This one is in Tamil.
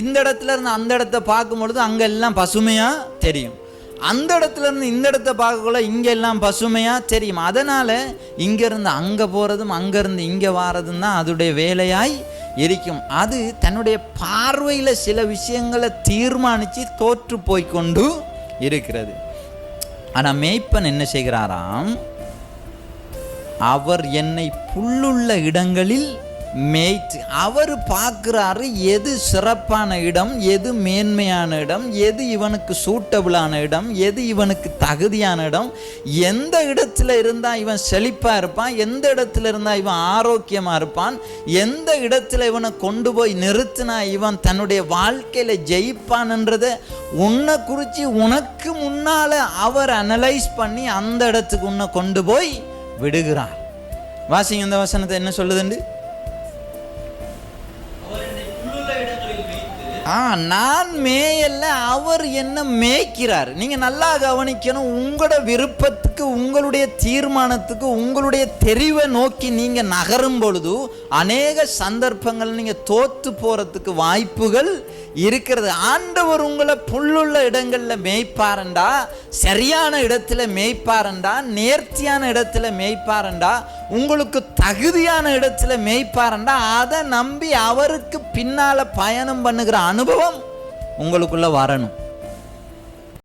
இந்த இடத்துல இருந்து அந்த இடத்த பார்க்கும் பொழுது அங்கே எல்லாம் பசுமையாக தெரியும். அந்த இடத்துல இருந்து இந்த இடத்த பார்க்கக்குள்ள இங்கே எல்லாம் பசுமையாக தெரியும். அதனால் இங்கேருந்து அங்கே போகிறதும் அங்கேருந்து இங்கே வாரதும் தான் அதோடைய வேலையாய் இருக்கும். அது தன்னுடைய பார்வையில் சில விஷயங்களை தீர்மானித்து தோற்று போய்க்கொண்டு இருக்கிறது. ஆனால் மேய்ப்பன் என்ன செய்கிறாராம்? அவர் என்னை புல்லுள்ள இடங்களில் மேய்ச்சி அவர் பார்க்குறாரு எது சிறப்பான இடம் எது மேன்மையான இடம் எது இவனுக்கு சூட்டபிளான இடம் எது இவனுக்கு தகுதியான இடம் எந்த இடத்துல இருந்தால் இவன் செழிப்பாக இருப்பான் எந்த இடத்துல இருந்தால் இவன் ஆரோக்கியமாக இருப்பான் எந்த இடத்துல இவனை கொண்டு போய் நிறுத்தினா இவன் தன்னுடைய வாழ்க்கையில் ஜெயிப்பான்ன்றதை உன்னை குறித்து உனக்கு முன்னால் அவர் அனலைஸ் பண்ணி அந்த இடத்துக்கு உன்னை கொண்டு போய் விடுகிறார். வாசிங்க இந்த வசனத்தை என்ன சொல்லுதுண்டு? ஆ நான் மேயல்ல அவர் என்ன மேய்க்கிறார்? நீங்க நல்லா கவனிக்கணும் உங்களோட விருப்பத்துக்கு உங்களுடைய தீர்மானத்துக்கு உங்களுடைய தெரிவை நோக்கி நீங்க நகரும் பொழுது அநேக சந்தர்ப்பங்கள் நீங்க தோத்து போறதுக்கு வாய்ப்புகள் இருக்கிறது. ஆண்டவர் உங்களை புல்லுள்ள இடங்களில் மேய்ப்பாரண்டா சரியான இடத்துல மேய்ப்பாரண்டா நேர்த்தியான இடத்துல மேய்ப்பாரண்டா உங்களுக்கு தகுதியான இடத்துல மேய்ப்பாருண்டா அதை நம்பி அவருக்கு பின்னால் பயணம் பண்ணுகிற அனுபவம் உங்களுக்குள்ளே வரணும்.